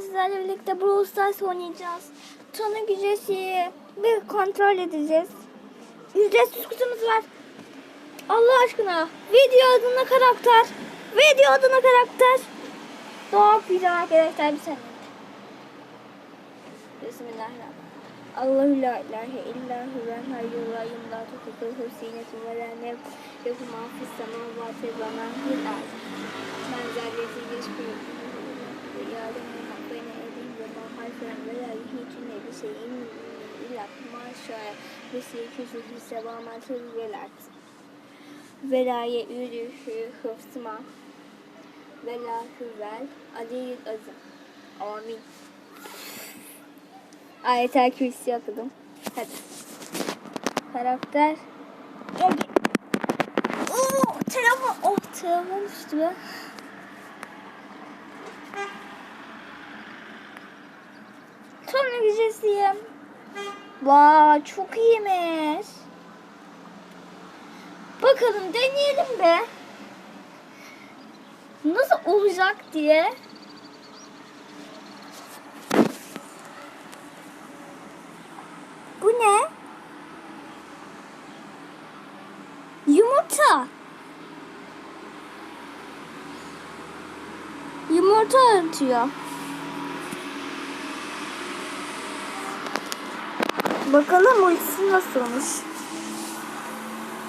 Sizlerle birlikte Brawl Stars oynayacağız. Tanı gücesi bir kontrol edeceğiz. Ücretsiz kutumuz var. Allah aşkına video adına karakter. Video adına karakter. Doğal okuyacağım arkadaşlar bir saniye. Bismillahirrahmanirrahim. Allahu la ilahe illa huvel hayyul kayyum la tukutuhu sinetu ve la nevm lehu ma fis semavati ve ma fil ard. Men zâlleti yeşkû şâ'a ve sîkûsü fis semavati vel ard. Ve la ye'ûdühü hıfzıma ve la huvel aliyyül azim. Amin. Ayetel Kürsi okudum. Hadi. Karakter. Oo, telefon. Oh düştü be. Sonra güzelsiyim. Vay çok iyiymiş. Bakalım deneyelim be. Nasıl olacak diye. Bu ne? Yumurta. Yumurta atıyor. Bakalım ultisi nasılmış.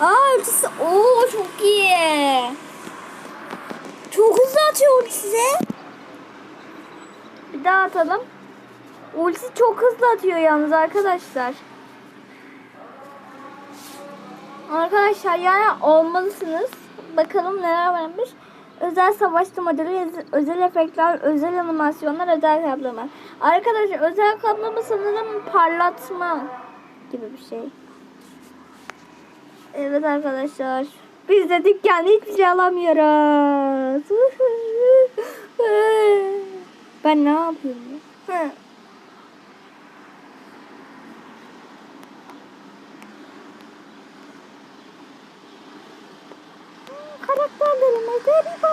Aa ultisi ooo çok iyi. Çok hızlı atıyor ultisi. Bir daha atalım. Ulti çok hızlı atıyor yalnız arkadaşlar. Arkadaşlar yani olmalısınız. Bakalım neler varmış. Özel savaşçı modeli, özel efektler, özel animasyonlar, özel kaplama. Arkadaşlar özel kaplama sanırım parlatma gibi bir şey. Evet arkadaşlar. Biz de dükkanda hiçbir şey alamıyoruz. ben ne yapıyorum? ya? Hı. karakterlerimize bir bakalım.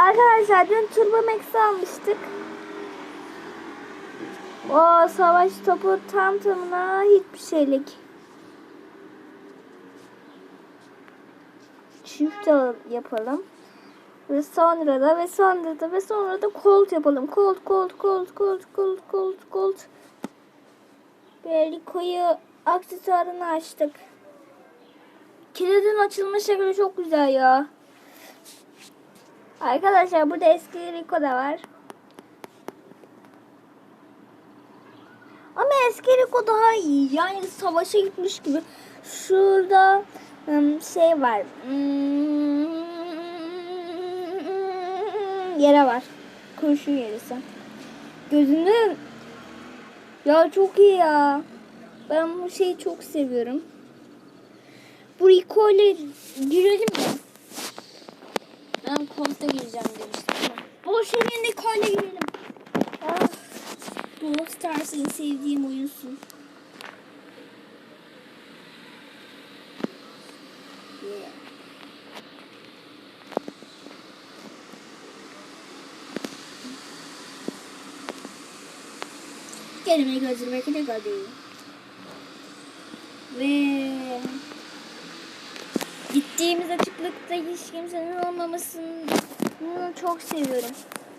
Arkadaşlar dün Turbo Max'i almıştık. O savaş topu tam tamına hiçbir şeylik. Çift al- yapalım. Ve sonra da ve sonra da ve sonra da Colt yapalım. Colt, Colt, Colt, Colt, Colt, Colt, Colt. Böyle koyu aksesuarını açtık. Kilidin açılma şekli çok güzel ya. Arkadaşlar burada eski Rico da var. Ama eski Rico daha iyi. Yani savaşa gitmiş gibi. Şurada şey var. Hmm, yere var. Kurşun yerisi. Gözünü ya çok iyi ya. Ben bu şeyi çok seviyorum. Bu Rico ile girelim mi? Ben konta gireceğim demiştim. Boş verin Rico ile girelim. Ah, Brawl Stars en sevdiğim oyunsun. Yeah. Gözlerime de göreyim. Ve gittiğimiz açıklıkta hiç kimsenin olmamasını çok seviyorum.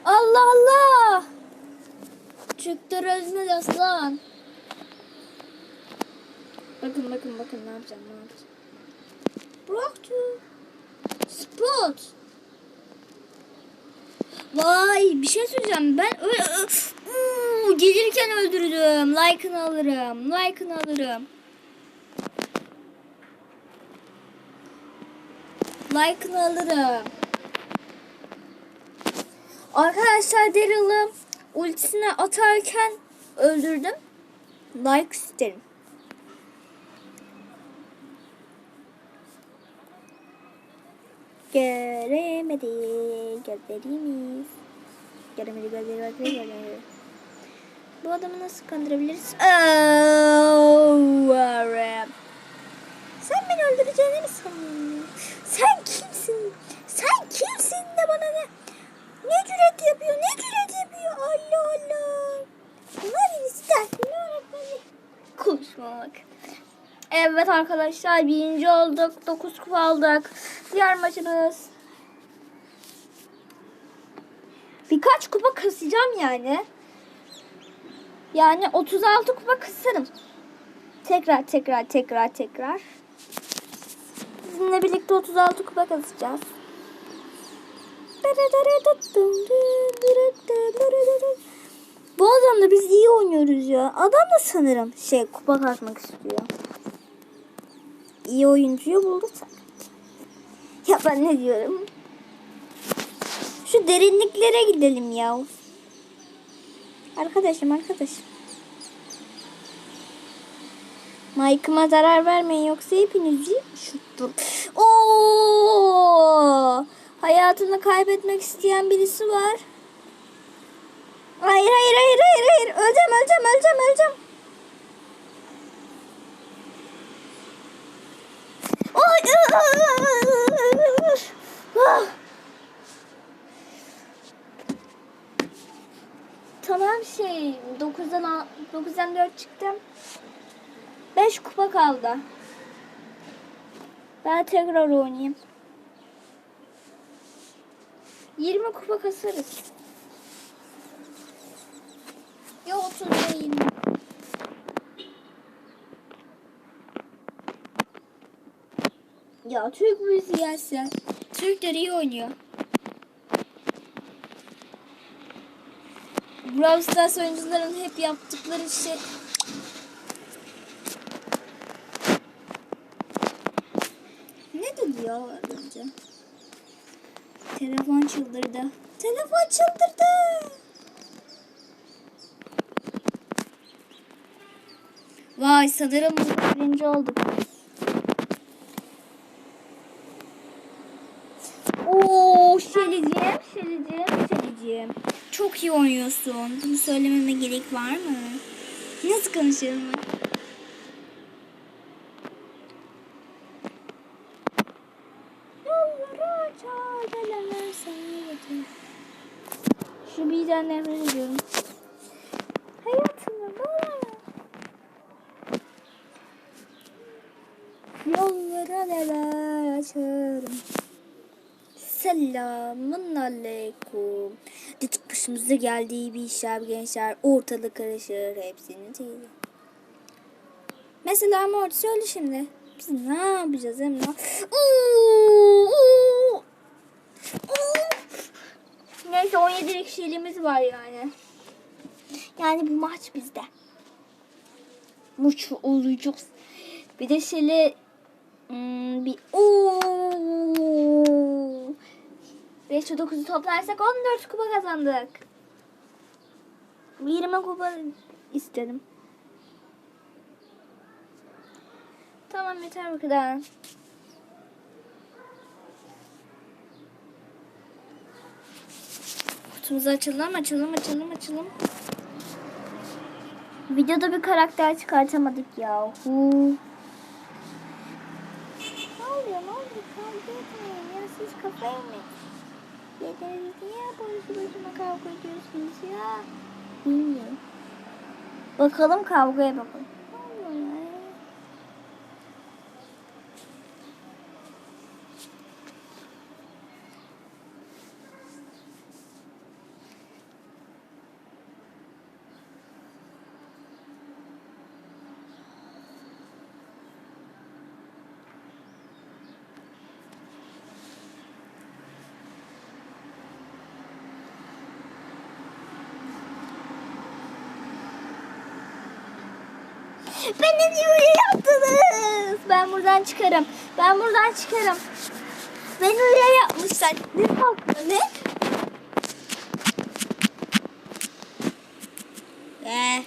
Allah Allah! Çıktı özne aslan. Bakın bakın bakın ne yapacağım ne yapacağım. Bıraktı. Spot. Vay bir şey söyleyeceğim. Ben gelirken öldürdüm. Like'ını alırım. Like'ını alırım. Like'ını alırım. Arkadaşlar Daryl'ı ultisine atarken öldürdüm. Like isterim. Göremedi gözlerimiz. Göremedi gözleri gözleri. Bu adamı nasıl kandırabiliriz? Oh. Sen beni öldüreceğini mi sanıyorsun? Sen kimsin de bana ne? Ne cüret yapıyor? Ne cüret yapıyor? Allah Allah. Bunlar ister. Konuşmamak. Evet arkadaşlar birinci olduk. Dokuz kupa aldık. Diğer maçımız. Birkaç kupa kısacağım yani. Yani 36 kupa kısarım. Tekrar tekrar tekrar tekrar. Sizinle birlikte 36 kupa kasacağız. Bu adam da biz iyi oynuyoruz ya. Adam da sanırım şey kupa kasmak istiyor. İyi oyuncuyu bulduk sanki. Ya ben ne diyorum? Şu derinliklere gidelim ya. Arkadaşım arkadaşım. Mike'ıma zarar vermeyin yoksa hepinizi şuttur. Oo! Hayatını kaybetmek isteyen birisi var. Hayır hayır hayır hayır hayır. Öleceğim öleceğim öleceğim öleceğim. Ah! Tamam şey 9'dan 9'dan 4 çıktım. 5 kupa kaldı. Ben tekrar oynayayım. 20 kupa kasarız. Ya 30 ya 20. Ya Türk müziği gelse. Türkler iyi oynuyor. Brawl Stars oyuncuların hep yaptıkları şey Ne dedi ya önce? Telefon çıldırdı. Telefon çıldırdı. Vay sanırım birinci olduk. Oo Şeli'ciğim, Şeli'ciğim, Şeli'ciğim. Çok iyi oynuyorsun. Bunu söylememe gerek var mı? Nasıl konuşuyorum çağrılar sayılır. Şu birden nefret ediyorum. Hayatımı bana. Yollara neler açarım. Selamun aleyküm. Dıtık başımıza geldiği bir iş abi gençler. Ortalık karışır. Hepsini değil. Mesela Mort söyle şimdi. Biz ne yapacağız Emre? Neyse 17 kişiliğimiz var yani. Yani bu maç bizde. Maç olacağız. Bir de şöyle hmm, bir ooo 5 ve 9'u toplarsak 14 kupa kazandık. 20 kupa istedim. Tamam yeter bu kadar. Kutumuzu açalım, açalım, açalım, açalım. Videoda bir karakter çıkartamadık ya. Hu. Ne oluyor, ne oluyor? Kavga etmeyin ya. Siz kafayı mı? Yediniz niye boşu boşuna kavga ediyorsunuz ya? Bilmiyorum. Bakalım kavgaya bakalım. Ne oluyor ya? Beni niye yaptınız? Ben buradan çıkarım. Ben buradan çıkarım. Beni öyle yapmışlar. Ne haklı ne? Ee.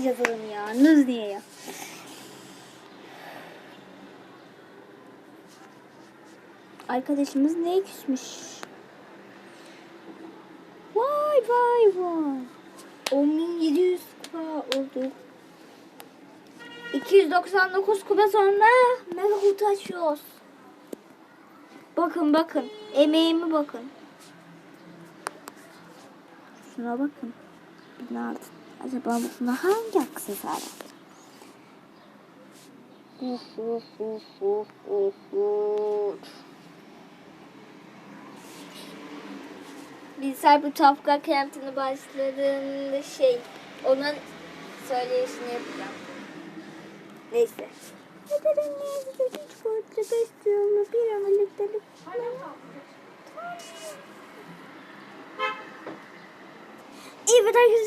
Biz yazalım ya. Nız diye ya. Arkadaşımız neye küsmüş? Vay vay vay. 10.700 kupa oldu. 299 kupa sonra mega kutu açıyoruz. Bakın bakın. Emeğime bakın. Şuna bakın. Bunlar acaba bunda hangi aksesuar var? Uf, uf, uf, uf, uf, uf. Bilgisayar bu Tafka kentini başladığında şey onun söyleyişini yapacağım. Neyse. Neden ne çikolata istiyorum bir an birlikte Evet arkadaşlar